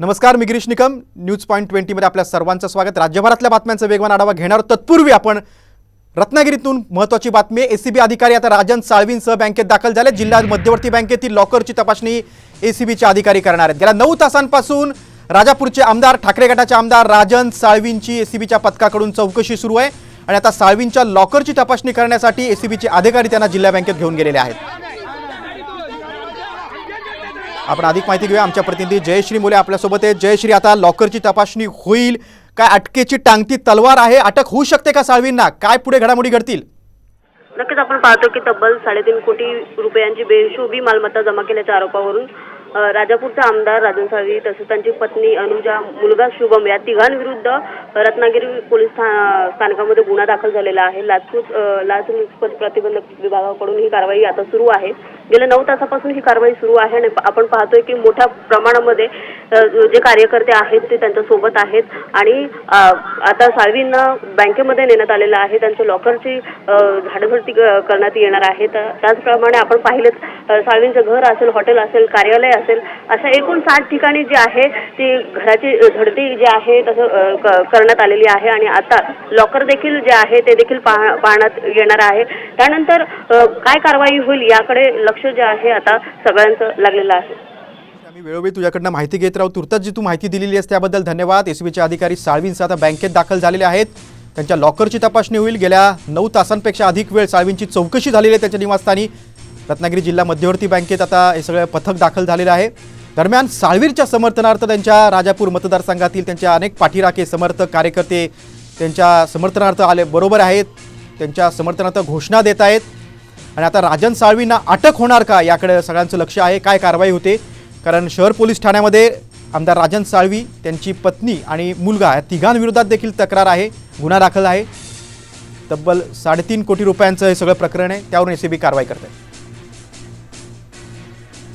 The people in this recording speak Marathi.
नमस्कार मी गिरीश निकम. न्यूज पॉईंट ट्वेंटीमध्ये आपल्या सर्वांचं स्वागत. राज्यभरातल्या बातम्यांचा वेगवान आढावा घेणार तत्पूर्वी आपण रत्नागिरीतून महत्त्वाची बातमी आहे. एसीबी अधिकारी आता राजन साळवींसह बँकेत दाखल झाले जिल्हा मध्यवर्ती बँकेतील लॉकरची तपासणी एसीबीचे अधिकारी करणार आहेत. गेल्या नऊ तासांपासून राजापूरचे आमदार ठाकरे गटाचे आमदार राजन साळवींची एसीबीच्या पथकाकडून चौकशी सुरू आहे. आणि आता साळवींच्या लॉकरची तपासणी करण्यासाठी एसीबीचे अधिकारी त्यांना जिल्हा बँकेत घेऊन गेलेले आहेत. आपण अधिक माहिती घेऊया आमच्या प्रतिनिधी जयश्री मुले आपल्यासोबत आहे जयश्री आता लॉकरची तपासणी होईल काय? अटकेची टांगती तलवार आहे? अटक होऊ शकते का साळवींना? काय पुढे घडामोडी घडतील? नक्कीच आपण पाहतो की तब्बल साडेतीन कोटी रुपयांची बेहिशोबी मालमत्ता जमा केल्याच्या आरोपावरून राजापूरचा आमदार राजन साळवी तसेच त्यांची पत्नी अनुजा मुलगा शुभम या तिघांविरुद्ध रत्नागिरी पोलीस स्थानकामध्ये गुन्हा दाखल झालेला आहे. लाचलूच लाचलुचपत प्रतिबंधक विभागाकडून ही कारवाई आता सुरू आहे. गेल्या नऊ तासापासून ही कारवाई सुरू आहे आणि आपण पाहतोय की मोठ्या प्रमाणामध्ये जे कार्यकर्ते आहेत ते त्यांच्यासोबत आहेत आणि आता साळवींना बँकेमध्ये नेण्यात आलेलं आहे. त्यांच्या लॉकरची अ, क- करण्यात येणार आहे. तर त्याचप्रमाणे आपण पाहिलेच साळवींचं घर असेल हॉटेल असेल कार्यालय असेल अशा एकूण सात ठिकाणी जे आहे ती घराची झडती जी आहे तसं करण्यात आलेली आहे आणि आता लॉकर देखील जे आहे ते देखील पाह पाहण्यात येणार आहे. त्यानंतर काय कारवाई होईल याकडे लक्ष जे आहे आता सगळ्यांचं लागलेलं आहे. आम्ही वेळोवेळी तुझ्याकडनं माहिती घेत राहू. तुर्तास जी तू माहिती दिलेली आहेस त्याबद्दल धन्यवाद. एसबीचे अधिकारी साळवींसह आता बँकेत दाखल झालेले आहेत. त्यांच्या लॉकरची तपासणी होईल. गेल्या नऊ तासांपेक्षा अधिक वेळ साळवींची चौकशी झालेली आहे त्यांच्या निवासस्थानी. रत्नागिरी जिल्हा मध्यवर्ती बँकेत आता हे सगळं पथक दाखल झालेलं आहे. दरम्यान साळवीरच्या समर्थनार्थ त्यांच्या राजापूर मतदारसंघातील त्यांच्या अनेक पाठीराखे समर्थक कार्यकर्ते त्यांच्या समर्थनार्थ आले बरोबर आहेत. त्यांच्या समर्थनार्थ घोषणा देत आहेत. आणि आता राजन साळवींना अटक होणार का याकडे सगळ्यांचं लक्ष आहे. काय कारवाई होते? कारण शहर पोलीस ठाण्यामध्ये आमदार राजन साळवी त्यांची पत्नी आणि मुलगा या तिघांविरोधात देखील तक्रार आहे. गुन्हा दाखल आहे. तब्बल साडेतीन कोटी रुपयांचं हे सगळं प्रकरण आहे. त्यावरून एसीबी कारवाई करते